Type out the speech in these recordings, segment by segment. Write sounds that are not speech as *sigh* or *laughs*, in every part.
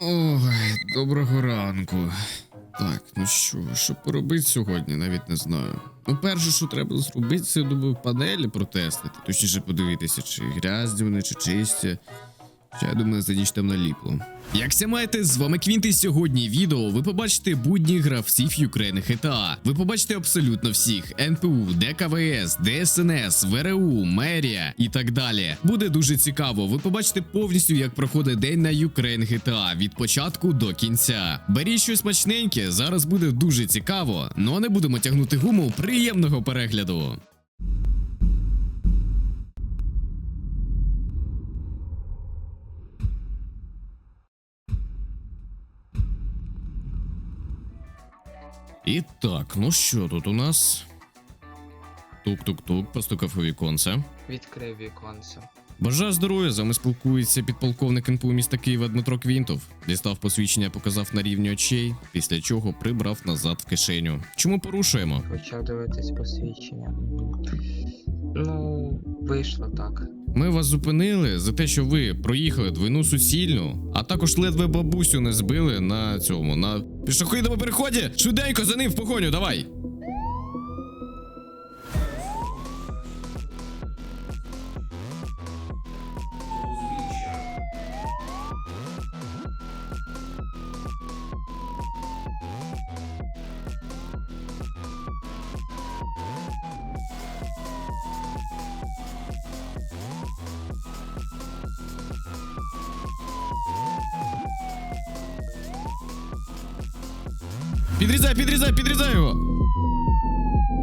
Ой, доброго ранку. Так, ну що, що поробити сьогодні, навіть не знаю. Ну, перше, що треба зробити, це думаю, панелі протестити. Точніше подивитися, чи грязні вони, чи чисті. Ще, я думаю, за ніч там наліпло. Як ся маєте, з вами Квінти. Сьогодні відео ви побачите будні гравців Ukraine GTA. Ви побачите абсолютно всіх: НПУ, ДКВС, ДСНС, ВРУ, Мерія і так далі. Буде дуже цікаво. Ви побачите повністю, як проходить день на Ukraine GTA від початку до кінця. Беріть щось смачненьке, зараз буде дуже цікаво. Ну а не будемо тягнути гуму. Приємного перегляду. І ну що тут у нас? Тук-тук-тук, постукав у віконце. Відкрив віконце. Бажаю здоров'я, з вами спілкується підполковник НПУ міста Києва Дмитро Квінтов. Дістав посвідчення, показав на рівні очей, після чого прибрав назад в кишеню. Чому порушуємо? Почав дивитись посвідчення. Ну, вийшло так. Ми вас зупинили за те, що ви проїхали двойну суцільну, а також ледве бабусю не збили на цьому, на пішохідному переході. Швиденько за ним в погоню, давай! Підрізай, підрізай, підрізай його!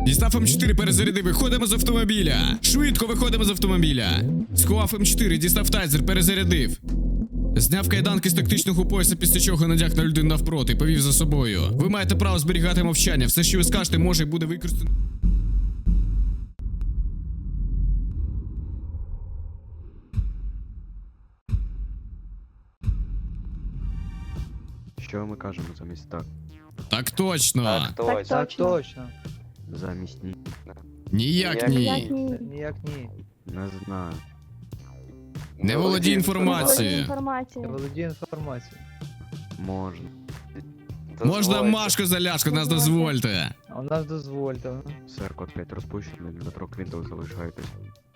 Дістав М4, перезаряди, виходимо з автомобіля. Швидко виходимо з автомобіля. Сховав М4, дістав тайзер, перезарядив. Зняв кайданки з тактичного пояса, після чого надяг на людину навпроти повів за собою. Ви маєте право зберігати мовчання. Все, що ви скажете, може і буде використано. Що ми кажемо замість так? Так точно. Так Так точно. точно. Замість ні. Ніяк Ніяк ні. ні. Ніяк ні. Не знаю. Не володій інформацією. Я володію інформацією. Можна. Можна Машко заляшко, нас дозвольте. А у нас дозвольте. Сер, код 5 розпущений, Дмитро Квінтов залишайтесь.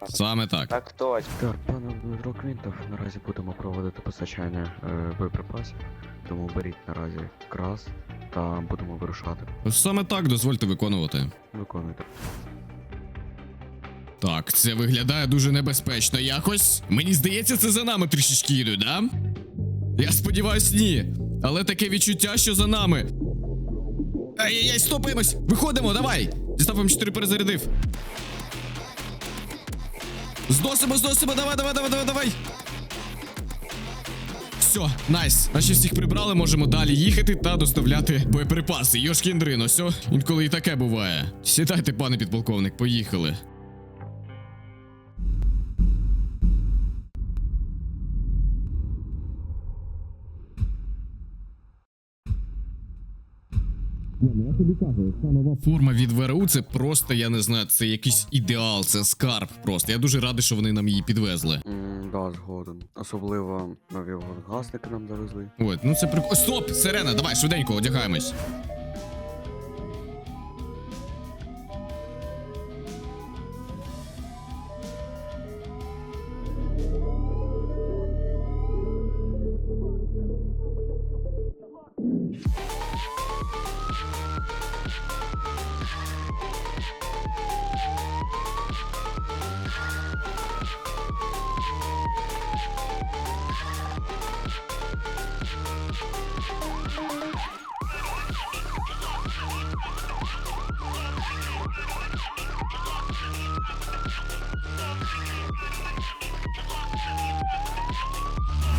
Саме так. Так точно. Так, пане Дмитро Квінтов, наразі будемо проводити постачання е, боєприпасів, тому беріть наразі крас та будемо вирушати. Саме так дозвольте виконувати. Виконуйте. Так, це виглядає дуже небезпечно якось. Мені здається, це за нами трішечки йдуть, да? Я сподіваюсь, ні. Але таке відчуття, що за нами. Ай-яй-яй, стопаємось! Виходимо, давай! Дістав М4 перезарядив. Здосимо, зносимо, давай, давай, давай, давай, давай. Все, найс. Наші всіх прибрали, можемо далі їхати та доставляти боєприпаси. Йошкіндрин, ось інколи і таке буває. Сідайте, пане підполковник, поїхали. Форма від ВРУ це просто, я не знаю, це якийсь ідеал, це скарб просто. Я дуже радий, що вони нам її підвезли. М, Да, згоден. Особливо нові гасники нам завезли. От, ну це прикольно. Стоп! Сирена, давай, швиденько, одягаємось.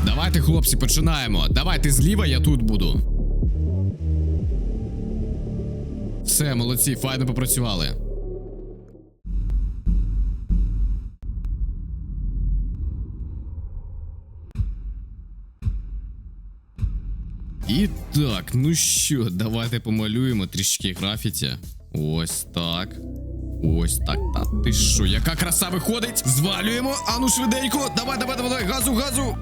Давайте, хлопці, починаємо. Давайте зліва, я тут буду. Все, молодці, файно попрацювали. І так, ну що, давайте помалюємо трішки графіті. Ось так. Ось так. Та ти що, яка краса виходить? Звалюємо. Ану швиденько. Давай, давай, давай. Газу, газу.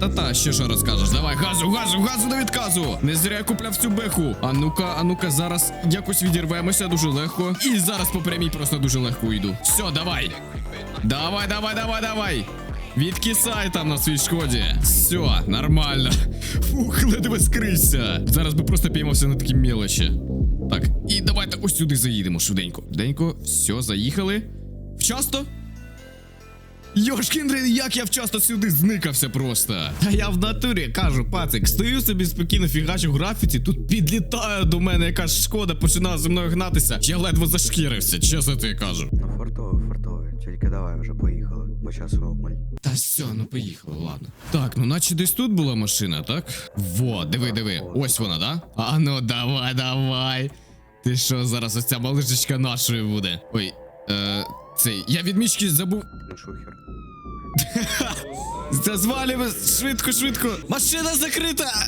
Та-та, ще що розкажеш? Давай, газу, газу, газу на відказу! Не зря я купляв цю беху. А ну-ка, а ну-ка, зараз якось відірвемося дуже легко. І зараз по прямій просто дуже легко йду. Все, давай. Давай, давай, давай, давай. Відкисай там на своїй шкоді. Все, нормально. Фух, ледве скрився. Зараз би просто піймався на такі мелочі. Так, і давайте ось сюди заїдемо швиденько. Швиденько, все, заїхали. Вчасно? Йошкіндрин, як я вчасно сюди зникався просто. Та я в натурі кажу, пацик, стою собі спокійно фігачу в графіті, тут підлітає до мене якась шкода, починає зі мною гнатися. Я ледве зашкірився, чесно тобі кажу. Ну фартове, фартове. Тільки давай вже поїхали, бо часу обмаль. Та все, ну поїхали, ладно. Так, ну наче десь тут була машина, так? Во, диви, диви. Ось вона, да? А ну давай, давай. Ти що, зараз ось ця малишечка нашою буде? Ой, е, цей, я відмічки забув. Шухер. Звалюємо швидко, швидко. Машина закрита!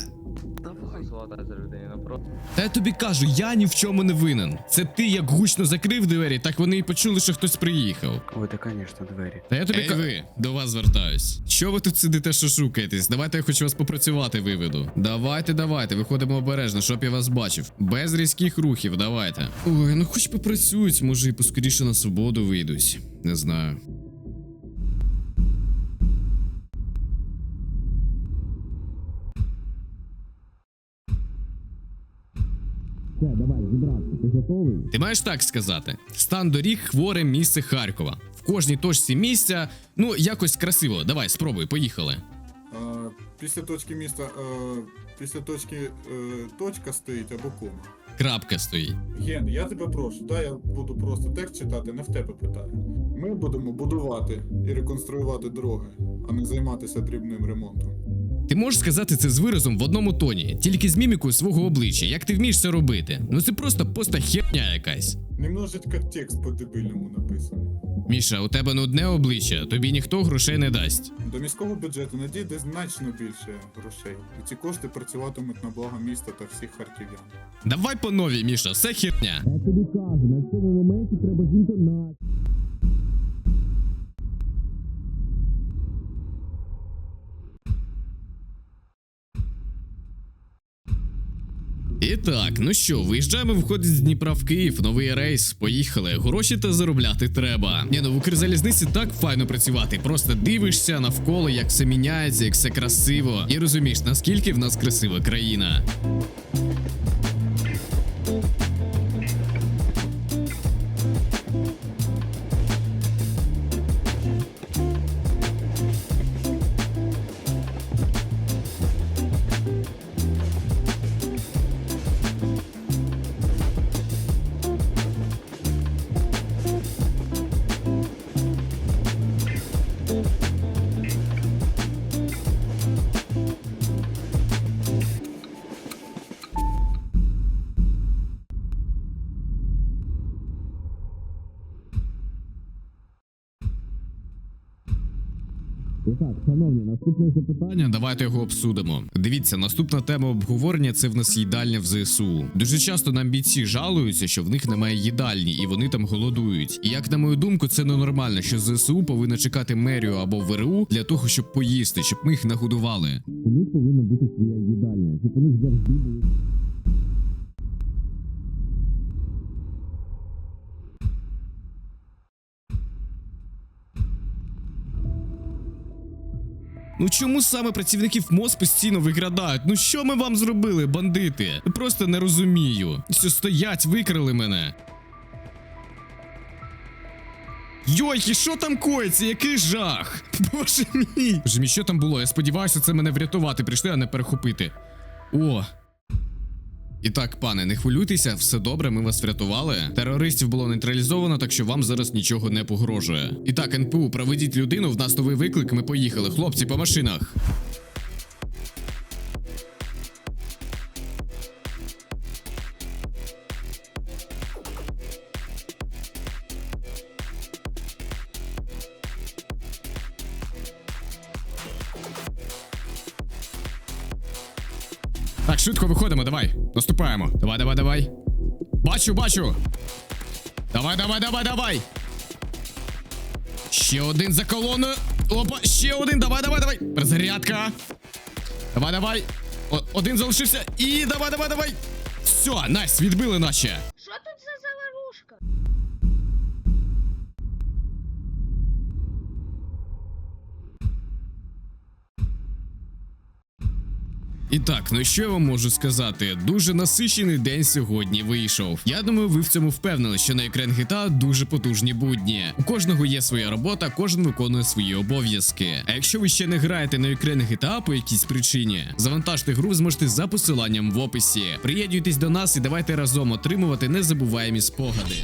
Та я тобі кажу, я ні в чому не винен. Це ти як гучно закрив двері, так вони і почули, що хтось приїхав. Ой, та звісно, двері. Та я тобі кажу. ви, до вас звертаюсь. Що ви тут сидите, що шукаєтесь? Давайте я хочу вас попрацювати виведу. Давайте, давайте, виходимо обережно, щоб я вас бачив. Без різких рухів, давайте. Ой, ну хоч попрацюють, може і поскоріше на свободу вийдуть. Не знаю. Ти маєш так сказати: стан доріг хворе місце Харкова. В кожній точці місця, ну якось красиво. Давай, спробуй, поїхали. А, Після точки міста, після точки е, точка стоїть або кома. Крапка стоїть. Ген, я тебе прошу, дай я буду просто текст читати, не в тебе питаю. Ми будемо будувати і реконструювати дороги, а не займатися дрібним ремонтом. Ти можеш сказати це з виразом в одному тоні, тільки з мімікою свого обличчя. Як ти вмієш це робити? Ну це просто поста херня якась. Немножечко текст по-дебільному написаний. Міша, у тебе нудне обличчя, тобі ніхто грошей не дасть. До міського бюджету надійде значно більше грошей, і ці кошти працюватимуть на благо міста та всіх харків'ян. Давай по новій, Міша, все херня. Я тобі кажу, на цьому моменті треба з І так, ну що, виїжджаємо виходить з Дніпра в Київ, новий рейс. Поїхали. Гроші та заробляти треба. Ні, ну в Укрзалізниці так файно працювати. Просто дивишся навколо, як все міняється, як все красиво. І розумієш, наскільки в нас красива країна. Так, шановні, наступне запитання. Давайте його обсудимо. Дивіться, наступна тема обговорення це в нас їдальня в ЗСУ. Дуже часто нам бійці жалуються, що в них немає їдальні і вони там голодують. І як на мою думку, це ненормально, що ЗСУ повинна чекати мерію або ВРУ для того, щоб поїсти, щоб ми їх нагодували. У них повинна бути своя їдальня, щоб у них завжди були. Ну чому саме працівників МОЗ постійно виглядають? Ну що ми вам зробили, бандити? Просто не розумію. Все стоять, викрали мене. Йойки, що там коїться? Який жах? *laughs* Боже мій. Боже мій, що там було? Я сподіваюся, це мене врятувати прийшли, а не перехопити. О. І так, пане, не хвилюйтеся, все добре, ми вас врятували. Терористів було нейтралізовано, так що вам зараз нічого не погрожує. І так, НПУ, проведіть людину, в нас новий виклик, ми поїхали. Хлопці, по машинах. Так, швидко виходимо, давай. Наступаємо. Давай, давай, давай. Бачу, бачу. Давай, давай, давай, давай. Ще один за колоною. Опа, ще один. Давай, давай, давай. Перезарядка. Давай, давай. О, один залишився. І давай, давай, давай. Все, найс, відбили наче. Що тут за заварушка? І так, ну що я вам можу сказати? Дуже насичений день сьогодні вийшов. Я думаю, ви в цьому впевнили, що на екран GTA дуже потужні будні. У кожного є своя робота, кожен виконує свої обов'язки. А якщо ви ще не граєте на екран GTA по якійсь причині, завантажте гру зможете за посиланням в описі. Приєднуйтесь до нас і давайте разом отримувати незабуваємі спогади.